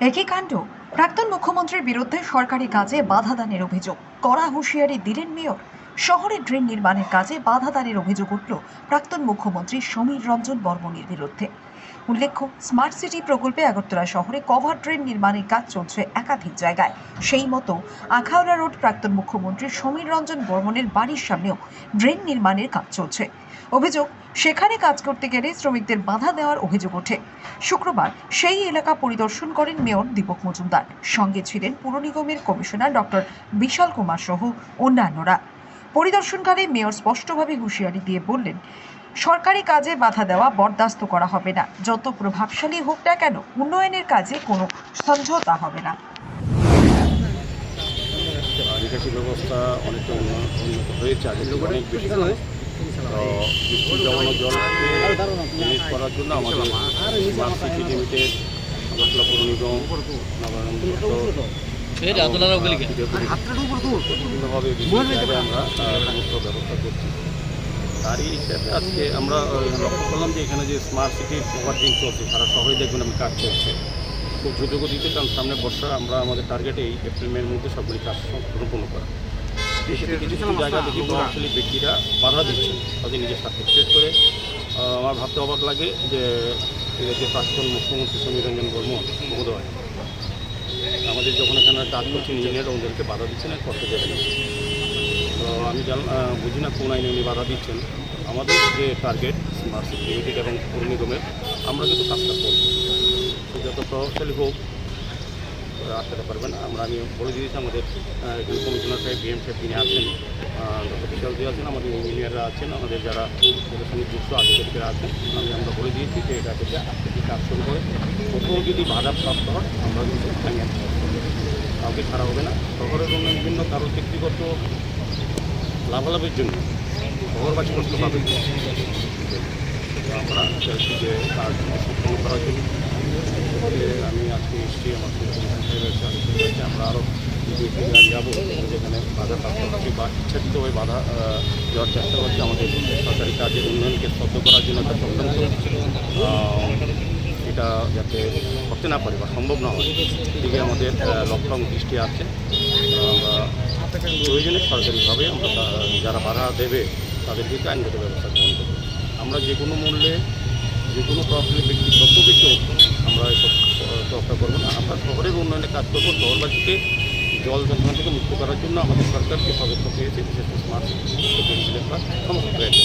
একই কাণ্ড। প্রাক্তন মুখ্যমন্ত্রীর বিরুদ্ধে সরকারি কাজে বাধা দানের অভিযোগ। কড়া হুঁশিয়ারি দিলেন মেয়র। শহরে ড্রেন নির্মাণের কাজে বাধা দানের অভিযোগ উঠল প্রাক্তন মুখ্যমন্ত্রী সমীর রঞ্জন বর্মণের বিরুদ্ধে। উল্লেখ্য, স্মার্ট সিটি প্রকল্পে আগরতলা শহরে কভার ড্রেন নির্মাণের কাজ চলছে একাধিক জায়গায়। সেই মতো আখাউড়া রোড প্রাক্তন মুখ্যমন্ত্রী সমীর রঞ্জন বর্মণের বাড়ির সামনেও ড্রেন নির্মাণের কাজ চলছে। অভিযোগ, সেখানে কাজ করতে গেলে শ্রমিকদের বাধা দেওয়ার অভিযোগ ওঠে। শুক্রবার সেই এলাকা পরিদর্শন করেন মেয়র দীপক মজুমদার। সঙ্গে ছিলেন পুর নিগমের কমিশনার ডক্টর বিশাল কুমার সহ অন্যান্যরা। পরিদর্শনকালে মেয়র স্পষ্টভাবে হুঁশিয়ারি দিয়ে বললেন, সরকারি কাজে বাধা দেওয়া বরদাস্ত করা হবে না। যত প্রভাবশালী হোক না কেন, উন্নয়নের কাজে কোনো সমঝোতা হবে না। আমাদের ব্যবস্থা করছি। তারই হিসাবে আজকে আমরা লক্ষ্য করলাম যে এখানে যে স্মার্ট সিটি ওভারটিং চলছে সারা শহরে দেখবেন আমি কাজ চলছে খুব দ্রুত গতিতে কারণ সামনে বর্ষা আমরা আমাদের টার্গেট এই এপ্রিল মের মধ্যে সবগুলি কাজ সম্পূর্ণ করা। কিছু কিছু জায়গা দেখি প্রভাবশালী ব্যক্তিরা বাধা দিচ্ছেন তাদের নিজের স্বার্থে। বিশেষ করে আমার ভাবতে অবাক লাগে যে এই যে প্রাক্তন মুখ্যমন্ত্রী সমীর রঞ্জন বর্মন মহোদয় আমাদের যখন এখানে কাজ করছেন ইঞ্জিনিয়ার ওদেরকে বাধা দিচ্ছেন আর করতে দেবেন। তো আমি জান বুঝি না কোন আইনে উনি বাধা দিচ্ছেন আমাদের যে টার্গেট স্মার্ট সিকিউরিটি এবং পূর্ণ নিগমের, আমরা কিন্তু কাজটা করব যত প্রভাবশালী হোক ওরা আটকাতে পারবেন। আমরা আমি বলে দিয়েছি আমাদের কমিশনার সাহেব, বিএম সাহেব তিনি আছেন বিশাল দিয়ে আছেন, আমাদের ইঞ্জিনিয়াররা আছেন, আমাদের যারা সঙ্গে যুক্ত আধিকারিকরা আছেন, আমি আমরা বলে দিয়েছি যে এটা থেকে আজ থেকে কাজ শুরু করে কোথাও যদি বাধা প্রাপ্ত হয়, আমরা কিন্তু আনতে কাউকে ছাড়া হবে না। শহরের অন্য বিভিন্ন কারও ব্যক্তিগত লাভালাভের জন্য শহরবাসী কষ্ট পাবে। আমরা চাইছি যে কাজ সম্পন্ন করার জন্য আমি আজকে এসেছি আমার এসে আমরা আরও যাব। যেখানে বাধা প্রাপ্ত হচ্ছে বা ইচ্ছাকৃতভাবে বাধা দেওয়ার চেষ্টা করছি আমাদের সরকারি কাজের উন্নয়নকে স্তব্ধ করার জন্য একটা চক্রান্ত। এটা যাতে করতে না পারে বা সম্ভব না হয় দিকে আমাদের লক্ষ্য দৃষ্টি আছে। প্রয়োজনে সরকারিভাবে আমরা যারা বাধা দেবে তাদের দিকে আইনগত ব্যবস্থা গ্রহণ করব। আমরা যে কোনো মূল্যে যে কোনো প্রবলেম ব্যক্তি, যত কিছু হোক, আমরা এসব চর্চা করব না আমরা উন্নয়নে কাজ করব শহরবাসীকে জল ধর্ম থেকে মুক্ত করার জন্য আমাদের সরকার যে পদক্ষেপ নিয়েছে বিশেষ করে স্মার্ট সমস্ত